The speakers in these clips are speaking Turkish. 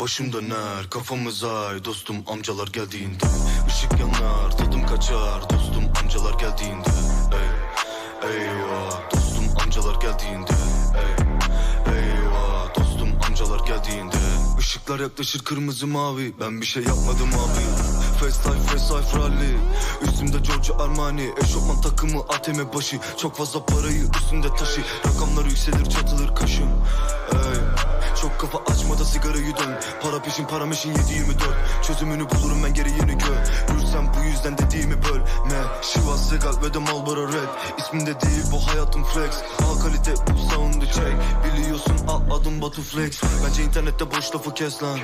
Başım döner kafamız ay dostum amcalar geldiğinde Işık yanar tadım kaçar. Dostum amcalar geldiğinde Ey, Eyvah. Dostum amcalar geldiğinde Ey, Eyvah. Dostum amcalar geldiğinde Işıklar yaklaşır kırmızı mavi. Ben bir şey yapmadım abi. Fast life fast life rally Üstümde Giorgio Armani Eşofman takımı ATM başı. Çok fazla parayı üstünde taşı. Rakamlar yükselir çatılır kaşım. Ey çok kafa açma da sigarayı dön. Para peşin param işin 7-24 Çözümünü bulurum ben gereğini gör Yürüsem bu yüzden dediğimi bölme Şivas Segal ve de Marlboro Red. İsminde değil bu hayatım flex. A kalite bu sound'u çek. Biliyorsun al adım Batu Flex. Bence internette boş lafı kes lan.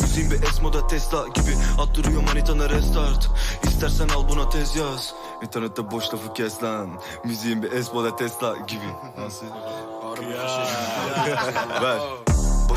Müziğin bir S-moda Tesla gibi. Attırıyor manitana restart. İstersen al buna tez yaz. İnternette boş lafı kes lan. Müziğin bir S-moda Tesla gibi. Nasıl? Ver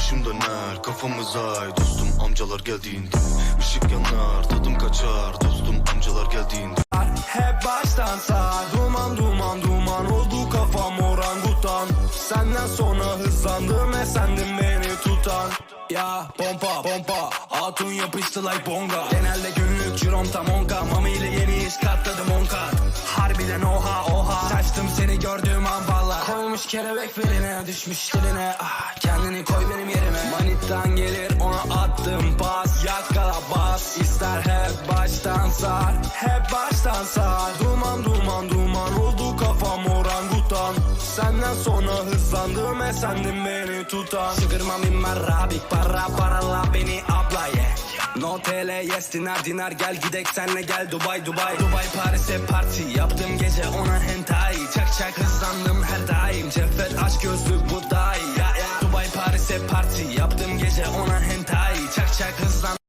Başım döner kafamız ay. Dostum amcalar geldiğinde Işık yanar. Tadım kaçar Dostum amcalar geldiğinde. Hep baştan sağ. Duman duman duman oldu kafam orangutan. Senden sonra hızlandım ve sendin beni tutan. Ya pompa pompa Hatun yapıştı like bonga. Genelde günlük cirom tam onka. Mami ile yeni iş katladım on kat Harbiden oha oha. Şaştım seni gördüğüm an Koymuş kelebek beline düşmüş diline. Ah, Kendini koy benim yerime. Manittan gelir ona attım pas. Yakala bas ister hep baştan sar. Hep baştan sar. Duman duman duman oldu kafam orangutan. Senden sonra hızlandım ve sendin beni tutan. Çıkırma minmer rabik para parala beni abla yeah. No TL yes dinar dinar gel gidek senle gel Dubai Dubai. Dubai Paris'e parti. Yaptım gece ona hentai. Çak çak hızlandım her daim. Ceffet aşk gözlü bu dahi ya, ya. Dubai Paris'e parti. Yaptım gece ona hentai. Çak çak hızlandım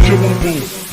Visual Booth.